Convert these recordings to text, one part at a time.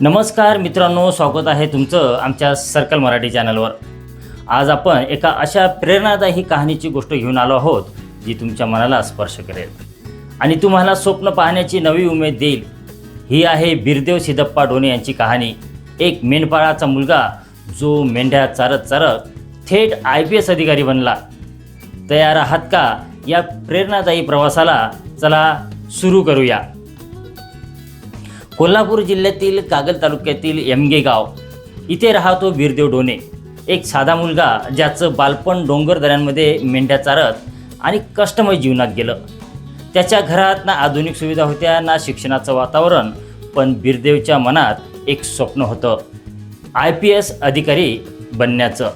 नमस्कार मित्रांनो स्वागत आहे तुमचं आमच्या सर्कल मराठी चॅनलवर. आज आपण एका अशा प्रेरणादायी कहाणीची गोष्ट घेऊन आलो आहोत जी तुमच्या मनाला स्पर्श करेल. आणि तुम्हाला स्वप्न पाहण्याची नवी उमेद देईल. ही आहे बिरदेव सिद्धप्पा डोने यांची कहाणी. एक मेंढपाळाचा मुलगा जो मेंढ्या चारत चारत थेट आय पी एस अधिकारी बनला. तयार आहात का? या प्रेरणादायी प्रवासाला चला सुरू करूया. कोल्हापूर जिल्ह्यातील कागल तालुक्यातील यमगे गाव. इथे राहतो वीरदेव डोने. एक साधा मुलगा ज्याचं बालपण डोंगर दऱ्यांमध्ये मेंढ्या चारत आणि कष्टमय जीवनात गेलं. त्याच्या घरात ना आधुनिक सुविधा होत्या ना शिक्षणाचं वातावरण पण बिरदेवच्या मनात एक स्वप्न होतं. आय पी एस अधिकारी बनण्याचं.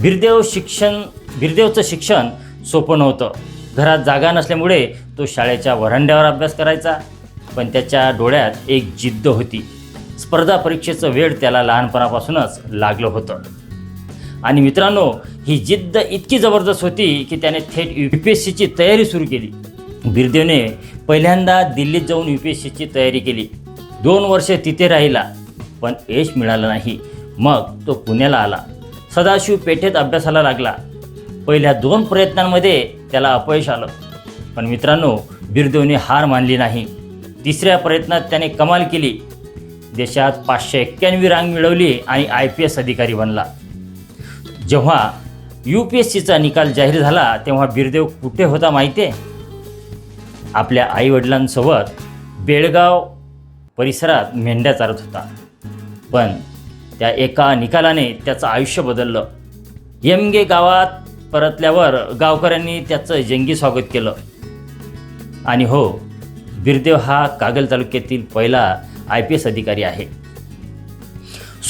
बिरदेव शिक्षण बिरदेवचं शिक्षण सोपं नव्हतं. घरात जागा नसल्यामुळे तो शाळेच्या वरांड्यावर अभ्यास करायचा. पण त्याच्या डोळ्यात एक जिद्द होती. स्पर्धा परीक्षेचं वेळ त्याला लहानपणापासूनच लागलं होतं. आणि मित्रांनो ही जिद्द इतकी जबरदस्त होती की त्याने थेट यू पी एस सीची तयारी सुरू केली. बिरदेवने पहिल्यांदा दिल्लीत जाऊन यू पी एस सीची तयारी केली. दोन वर्षे तिथे राहिला पण यश मिळालं नाही. मग तो पुण्याला आला. सदाशिव पेठेत अभ्यासाला लागला. पहिल्या दोन प्रयत्नांमध्ये त्याला अपयश आलं. पण मित्रांनो बिरदेवने हार मानली नाही. तिसऱ्या प्रयत्नात त्याने कमाल केली. देशात पाचशे एक्क्याण्णवी रांग मिळवली आणि आय पी एस अधिकारी बनला. जेव्हा यू पी एस सीचा निकाल जाहीर झाला तेव्हा बिरदेव कुठे होता माहिती आहे? आपल्या आईवडिलांसोबत बेळगाव परिसरात मेंढ्या चारत होता. पण त्या एका निकालाने त्याचं आयुष्य बदललं. यमगे गावात परतल्यावर गावकऱ्यांनी त्याचं जंगी स्वागत केलं. आणि हो बिरदेव हा कागल तालुक्यातील पहिला आय पी एस अधिकारी आहे.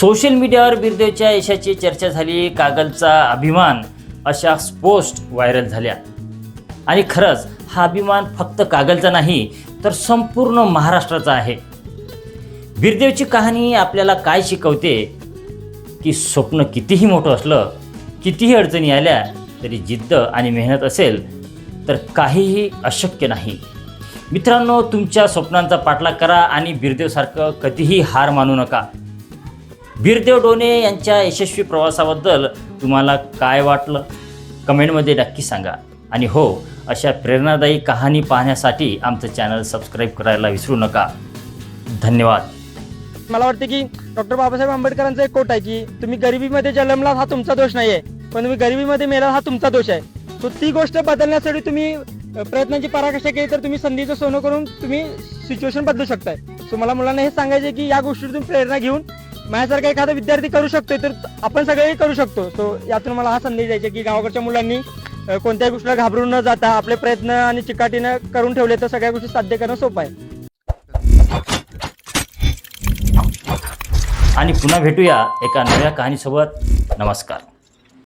सोशल मीडियावर बिरदेवच्या यशाची चर्चा झाली कागलचा अभिमान अशा पोस्ट व्हायरल झाल्या. आणि खरंच हा अभिमान फक्त कागलचा नाही तर संपूर्ण महाराष्ट्राचा आहे. बिरदेवची कहाणी आपल्याला काय शिकवते? की स्वप्न कितीही मोठं असलं कितीही अडचणी आल्या तरी जिद्द आणि मेहनत असेल तर काहीही अशक्य नाही. मित्रांनो तुमच्या स्वप्नांचा पाठलाग करा आणि बिरदेवसारखं कधीही हार मानू नका. बिरदेव डोने यांच्या यशस्वी प्रवासाबद्दल तुम्हाला काय वाटलं? कमेंटमध्ये नक्की सांगा. आणि हो अशा प्रेरणादायी कहाणी पाहण्यासाठी आमचं चॅनल सबस्क्राईब करायला विसरू नका. धन्यवाद. मला वाटतं की डॉक्टर बाबासाहेब आंबेडकरांचा एक कोट आहे की तुम्ही गरिबीमध्ये जन्मला हा तुमचा दोष नाही आहे पण तुम्ही गरिबीमध्ये मेला हा तुमचा दोष आहे. सो ती गोष्ट बदलण्यासाठी तुम्ही प्रयत्नांची पराकाष्ठा केली तर तुम्ही संधीचं सोनं करून तुम्ही सिच्युएशन बदलू शकताय. सो मला मुलांना हे सांगायचं की या गोष्टीतून प्रेरणा घेऊन माझ्यासारखा एखादा विद्यार्थी करू शकतोय तर आपण सगळे करू शकतो. सो यातून मला हा संदेश द्यायचा की गावाकडच्या मुलांनी कोणत्याही गोष्टीला घाबरून न जाता आपले प्रयत्न आणि चिकाटीनं करून ठेवले तर सगळ्या गोष्टी साध्य करणं सोपं आहे. आणि पुन्हा भेटूया एका नव्या कहाणीसोबत. नमस्कार.